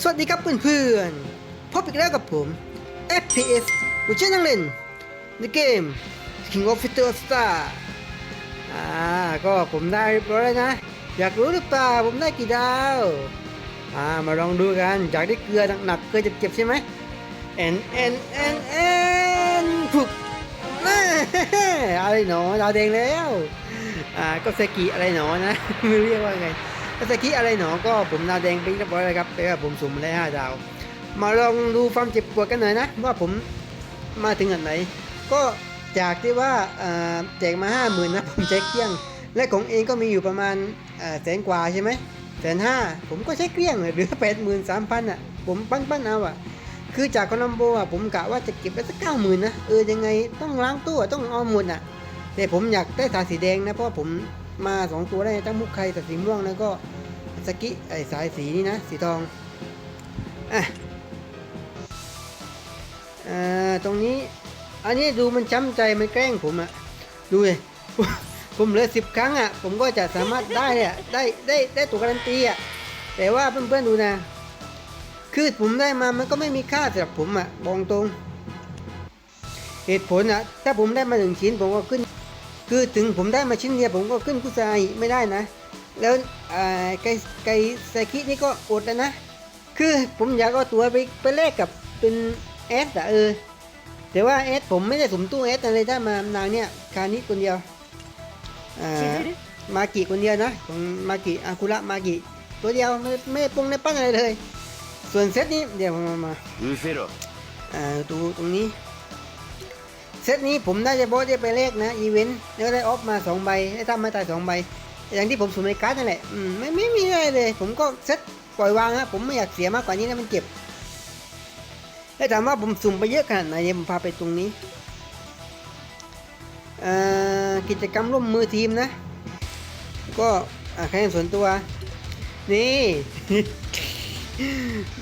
สวัสดีครับเพื่อนๆ พบอีกแล้วกับผม FPS ผู้ช่วยนักเล่น ในเกม King of Fighter Star อ่า ก็ผมได้เรียบร้อยแล้วนะ อยากรู้หรือเปล่าผมได้กี่ดาว อ่า มาลองดูกันอยากได้เกลือหนักๆเกลือเจ็บๆใช่ไหม N N N N ผุกแน่อะไรหนอดาวแดงแล้ว อ่า ก็เซกิอะไรหนอนะ ไม่รู้เรียกว่าไง ถ้าตะกี้อะไรหนอ ก็ผมดาวแดงไปเรียบร้อยแล้วครับแปลว่าผมสุ่มได้5ดาว มาลองดูความเจ็บปวดกันหน่อยนะ ว่าผมมาถึงอันไหน ก็จากที่ว่าแจกมา5 0,000นะผมใช้เกลี้ยง และของเองก็มีอยู่ประมาณแสนกว่าใช่ไหมแสนห้าผมก็ใช้เกลี้ยงเลยหลือแปดหมื่นสามพันอะ ผมปั้นปั้นเอาอะคือจากคอลัมโบอะผมกะว่าจะเก็บไปสักเก้าหมื่นนะเออยังไงต้องล้างตู้ต้องเอาหมดอะ แต่ผมอยากได้สาสีแดงนะเพราะผม มาสองตัวได้ทั้งมุกไข่สีม่วงแล้วก็สกิไอสายสีนี่นะ สีทองอะอ่าตรงนี้อันนี้ดูมันช้ำใจมันแกล้งผมอะดูเลยผมเหลือสิบครั้งอะผมก็จะสามารถได้อะได้ได้ได้ตัวการันตีอะแต่ว่าเพื่อนๆดูนะ คือผมได้มามันก็ไม่มีค่าสำหรับผมอะบอกตรง เหตุผลอะถ้าผมได้มาหนึ่งชิ้นผมก็ขึ้น คือถึงผมได้มาชิ้นเดียวผมก็ขึ้นกุซายไม่ได้นะ แล้วไก่ไก่ไซคินี่ก็อดแล้นะ คือผมอยากเอาตัวไปไปแลกกับเป็นเอสอะเออ แต่ว่าเอสผมไม่ได้สมตู้เอสอะไรได้มานางเนี่ยคานิคนเดียวมากิคนเดียวนะของมากิอาคุระมากิตัวเดียวไม่ไม่ปงในปั้งอะไรเลย ส่วนเซตนี้เดี๋ยวมามาดูตรงนี้ เซตนี้ผมน่าจะบอสได้ไปเลขนะอีเวนต์แล้วได้ออฟมาสองใบได้ทำมาตายสองใบอย่างที่ผมสุ่มในการ์ดนั่นแหละอืมไม่ไม่มีอะไรเลย ผมก็เซตปล่อยวางฮะผมไม่อยากเสียมากกว่านี้นะมันเจ็บแล้วถามว่าผมสุ่มไปเยอะขนาดไหนผมพาไปตรงนี้กิจกรรมร่วมมือทีมนะ ก็อ่าคะแนนส่วนตัว นี่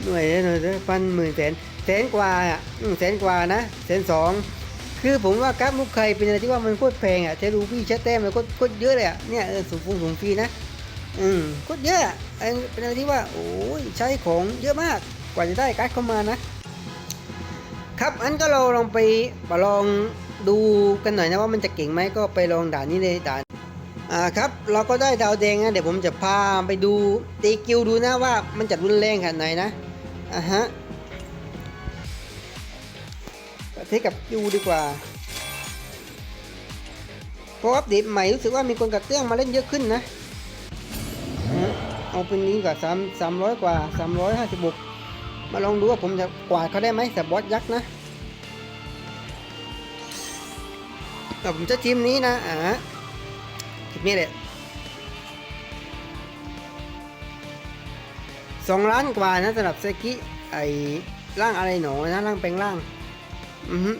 หน่วยละหน่วยพันหมื่นแสนแสนกว่าอะแสนกว่านะแสนสอง คือผมว่ากราฟมุกไครเป็นอะไรที่ว่ามันโคตรแพงอะเทรูพี่เชตแต้มมันโคตรเยอะเลยอะเนี่ยเออสูงฟงสูงฟรีนะอืมโคตรเยอะอะเอเป็นอะไรที่ว่าโอ้ยใช้ของเยอะมากกว่าจะได้การ์ดเข้ามานะครับอันก็เราลองไปประลองดูกันหน่อยนะว่ามันจะเก่งไหมก็ไปลองด่านนี้เลยด่านอ่าครับเราก็ได้ดาวแดงนะเดี๋ยวผมจะพาไปดูตีกิวดูนะว่ามันจะรุนแรงขนาดไหนนะอะฮะ เทสกับกิวดีกว่าเพราะอัปเดตใหม่รู้สึกว่ามีคนกับเครื่องมาเล่นเยอะขึ้นนะ เอาเป็นนี้กว่าสามสามร้อยกว่าสามร้อยห้าสิบกมาลองดูว่าผมจะกวาดเขาได้ไหมแต่บอสยักษ์นะแต่ผมจะทีมนี้นะอ่าคลิปนี้แหละสองล้านกว่านะสำหรับเซกิไอร่างอะไรหนอนะร่างแปลงร่าง อือฮึ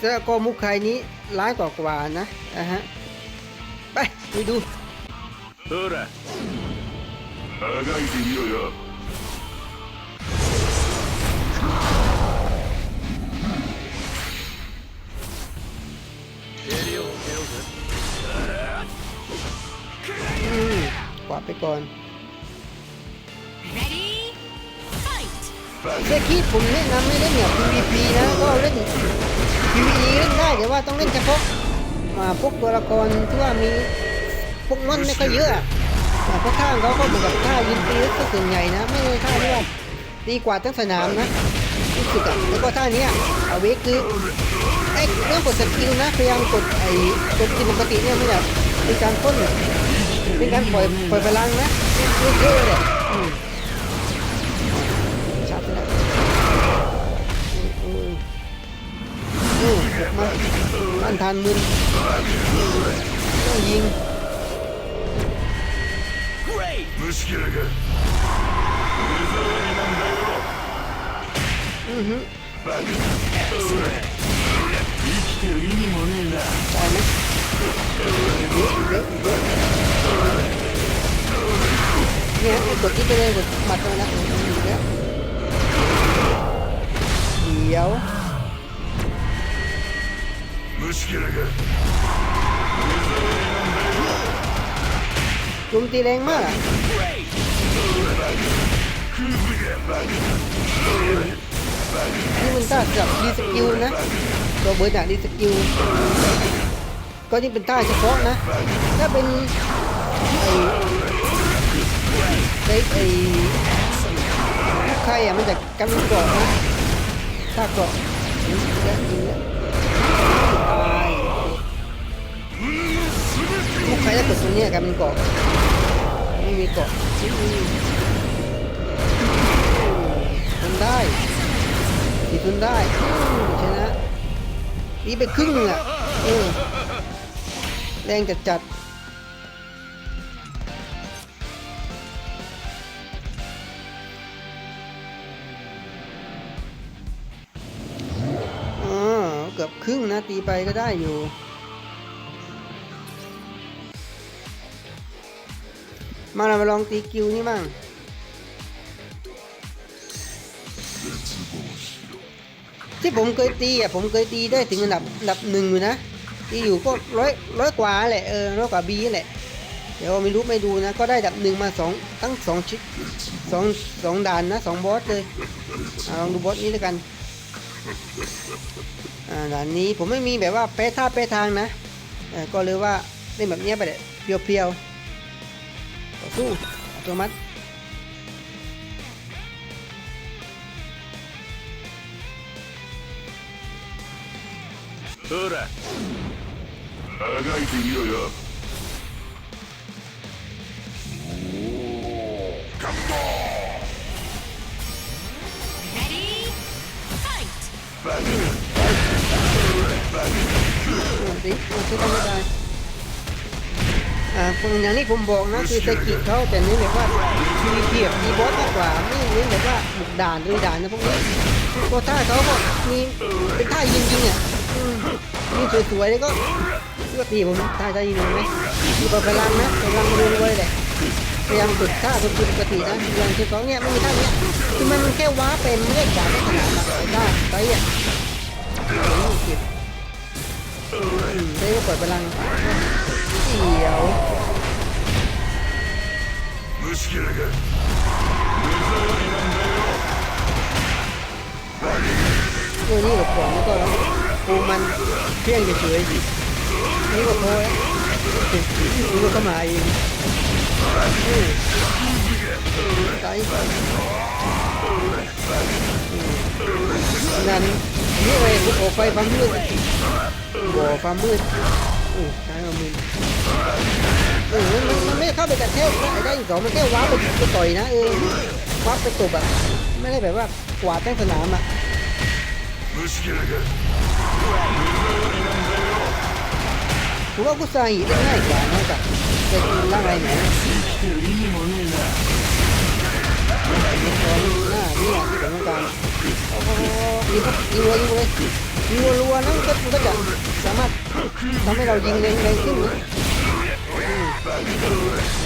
แล้วก็มุกไคนี้ล้านกว่ากว่านะอ่ะฮะ ไปไปดู ほらあがいてみろよ手を受けよう อืมกวาดไปก่อน Fight! เซกิผมแนะนำไม่เล่นเนี่ย PVP นะก็เล่น PVE เล่นได้แต่ว่าต้องเล่นเฉพาะมาพวกตัวละครที่ว่ามีพวกมอนไม่ค่อยเยอะอะอ่าเพราะท่างเขาก็เหมือนกับท่ายิงตีก็ส่วนใหญ่นะ ไม่ใช่ท่าที่ว่าตีกว่าทั้งสนามนะรู้สึกอะแล้วก็ท่านี้เอาเวกคือไอ้เรื่องกดสกิลนะพยายามกดไอ้กดกินปกติเนี่ยไม่อยากเป็นการพ่นเป็นการปล่อยปล่อยพลังนะเยอะๆเลย อืมมาต้านทานมึนต้องยิงอือฮึปล่อยเนี่ยกดที่ไปเลยกดบัตรไปแล้เดี๋ยว โจมตีแรงมากนี่มันต้าจับดีสกิลนะตัวเบอร์จากดีสกิลก็ยิ่งเป็นท่าเฉพาะนะ ถ้าเป็นไอ้ไอ้ไอ้ใครอะมันจะกันเกาะนะถ้าเกาะ ใครถ้ากดตรงเนี้ยกันเป็นเกาะไม่มีเกาะทนได้ตีทนได้ชนะตีไปครึ่งนึงอะเออแรงจัดจัดอ๋อเกือบครึ่งนะตีไปก็ได้อยู่ มาเรามาลองตีกิวนี่มั่งที่ผมเคยตีอะผมเคยตีได้ถึงอันดับอันดับหนึ่งอยู่นะตีอยู่ก็ร้อยร้อยกว่าแหละเออร้อยกว่าบีแหละเดี๋ยวไม่รู้ไม่ดูนะ ก็ได้อันดับหนึ่งมาสองทั้งสองชิดสองสองด่านนะสองบอสเลยอลองดูบอสนี้แล้วกันด่านนี้ผมไม่มีแบบว่าเป๊ะท่าเป๊ะทางนะก็เลยว่าเล่นแบบนี้ไปเลยเพียวๆ Tuh, selamat. Ora. Agaite miro yo. Kambo. Ready? Fight. Back. Back. Back. Back. Back. Back. Back. Back. Back. อ่าคนอย่างที่ผมบอกนะคือสกิลเขาแต่เน้นแบบว่ามีเพียบมีบอสมากกว่าไม่เน้นแบบว่าบุกด่านด้วยด่านนะพวกนี้ตัวท่าเขาก็มีเป็นท่ายิงยิงอะอืมยิงสวยๆแล้วก็ก็ตีผมท่าจะยิงไหมมีพลังนะพลังรวยๆแหละพยายามฝึกท่าฝึกปกตินะอย่างที่เขาเนี่ยไม่มีท่าเนี้ยคือมันแค่ว้าเป็นไม่ได้ด่าได้ขนาดนั้นได้ไปอะเก็บใช้เปิดพลัง สียวตัวนี้กับผมก็กูมันเพี้ยนเฉยๆนี่ก็พอนี่ก็เข้มาเองตายนั่นนี่ไงกออกไฟฟัามืดบ่ความมืด อมกลายมามึนเออมันไม่เข้าไปกระแทกได้ได้อีกสองมันแค่ว้าไปต่อยนะเออว้าไปตบอะไม่ได้แบบว่ากวาดแป้งสนามอะผมว่ากูสาหิตได้ง่ายกว่านะกับแต่กูร่างอะไรเนี่ยหน้านี่แะที่ผมต้องการโอ้โหยิงเลยยิงเลย รัวๆนั่นก็ก็จะสามารถทำให้เรายิงแรงๆขึ้น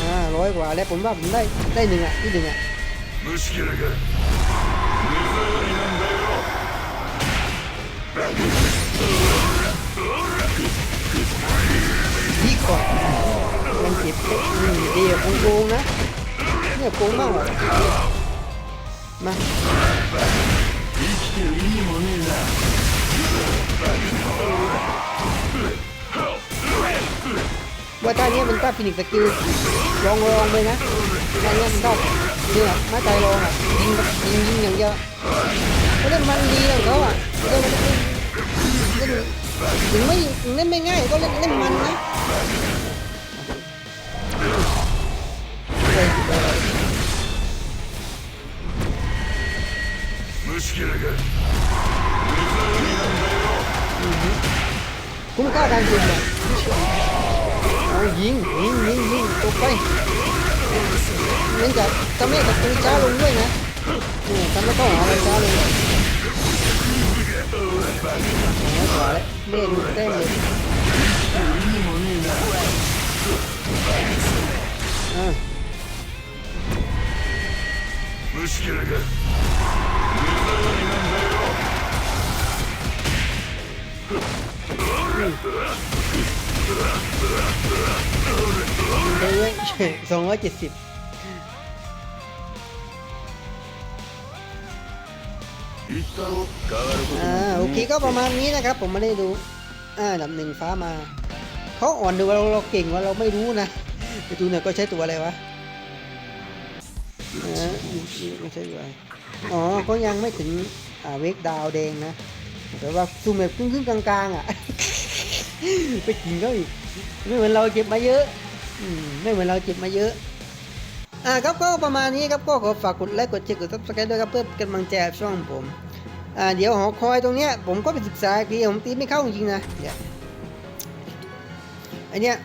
อ่าร้อยกว่าแล้วผมว่าผมได้ได้หนึ่งอะที่หนึ่งอะดีกว่ามันเจ็บนี่เดี่าโกงนะเนี่ยโกงมากเลยมา ว่าท่านี้มันท่าฟินิกสกิลลองลองไปนะท่านี้มันท่าเนี่ยมาใจลองอ่ะยิงแบบยิงยิงอย่างเดียวเขาเล่นมันดีของเขาอ่ะเล่นเล่นถึงไม่ถึงเล่นไม่ง่ายก็เล่นเล่นมันนะเฮ้ย 虫けらが คุ้มค่าการยิงอ่ะเอายิงยิงยิงยิงตกไปเน้นจะทำให้ศัตรูช้าลงด้วยนะอืมทำให้เข้าหาเราช้าลงน้อยกว่าแล้วเล่นเต้นเลย 意味もねえな อ่า 虫けらが ไป เฮ้ยสองร้อยเจ็ดสิบอ่าโอเคก็ประมาณนี้นะครับ ผมไม่ได้ดูอ่าดับหนึ่งฟ้ามาเขาอ่อนดูว่าเราเก่งว่าเราไม่รู้นะไปดูเนี่ยก็ใช้ตัวอะไรวะไม่ใช่ตัวอ๋อก็ยังไม่ถึงอ่าเวกดาวแดงนะ แต่ว่าซูมแบบครึ่งๆกลางๆอะ ไปกินเขาอีกไม่เหมือนเราเจ็บมาเยอะไม่เหมือนเราเจ็บมาเยอะอ่าครับก็ประมาณนี้ครับก็ขอฝากกดไลค์กดแชร์กดซับสไครต์ด้วยครับเพื่อเป็นกำลังใจช่องผมอ่าเดี๋ยวหอคอยตรงเนี้ยผมก็ไปศึกษาอีผมตีไม่เข้าจริงๆนะเดี๋ยวไอเนี้ย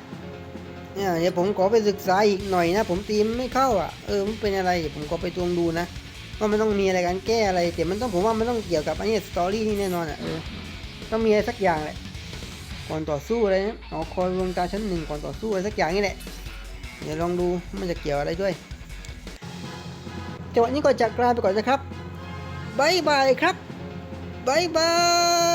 เนี่ยเดี๋ยวผมขอไปศึกษาอีกหน่อยนะ ผมตีไม่เข้าอะเออมันเป็นอะไรผมขอไปตวงดูนะ ว่ามันต้องมีอะไรการแก้อะไรแต่มันต้องผมว่ามันต้องเกี่ยวกับอันนี้สตอรี่นี่แน่นอนอะเออต้องมีอะไรสักอย่างแหละก่อนต่อสู้อะไรนะหอคอยรวมการชั้นหนึ่งก่อนต่อสู้อะไรสักอย่างนี่แหละเดี๋ยวลองดูมันจะเกี่ยวอะไรด้วยจังหวะนี้ก็จากลาไปก่อนนะครับบายบายครับบายบาย